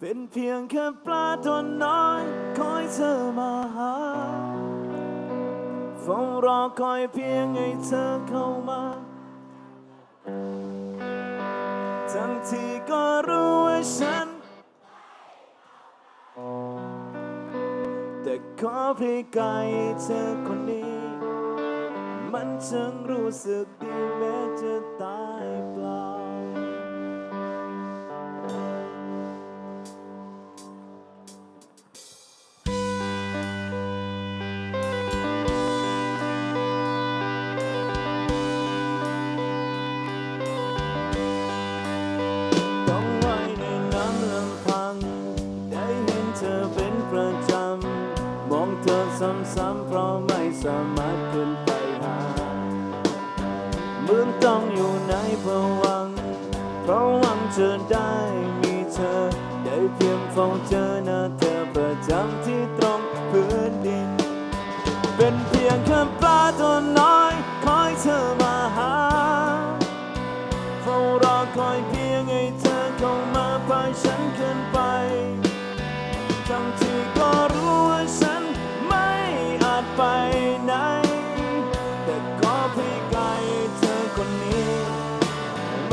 เป็นเพียงแค่ปลาตัวน้อยคอยเธอมาหาเฝ้ารอคอยเพียงให้เธอเข้ามา ทั้งที่ก็รู้ว่าฉัน แต่ขอเพียงกายเธอคนนี้ มันช่างรู้สึกดีแม้จะตายเปล่า ซ้ำๆเพราะไม่สามารถขึ้นไปหาเหมือนต้องอยู่ในภวัง เพราะหวังจะได้มีเธอ ได้เพียงเฝ้าเจอหน้าเธอประจำที่ตรงพื้นดิน เป็นเพียง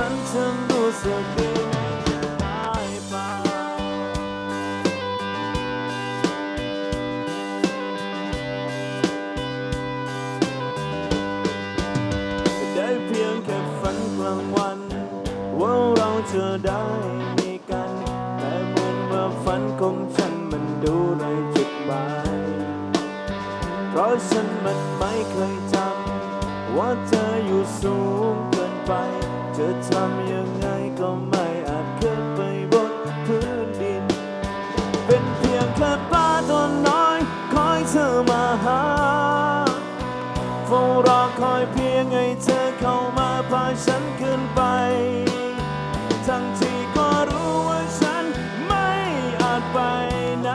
ันฉันรู้สึกดีจะตายเปได้เพียงแค่ฝันกลางวัน ว่าเราจะได้มีกัน แต่เหมือนว่าฝันของฉันมันดูไร้จุดหมายเพราะฉันมันไม่เคยจำว่าเธออยู่สูงเกินไป จะทำยังไงก็ไม่อาจขึ้นไปบนพื้นดิน เป็นเพียงแค่ปลาตัวน้อย คอยเธอมาหาเฝ้ารอคอยเพียงให้เธอเข้ามาพาฉันขึ้นไป ทั้งที่ก็รู้ว่าฉันไม่อาจไปไหน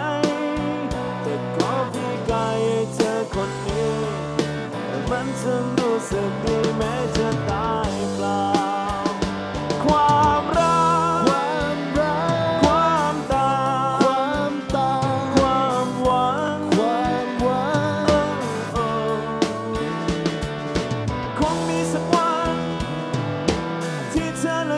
แต่ขอเพียงกายให้เธอคนนี้ มันจะรู้สึกดี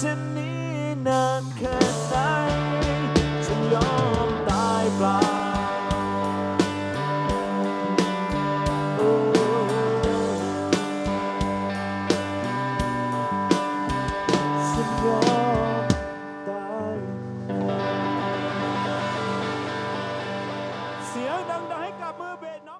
ฉันนี้นานแค่ไหนฉันยอมตายเปล่าฉันยอมตาย เสียงดัง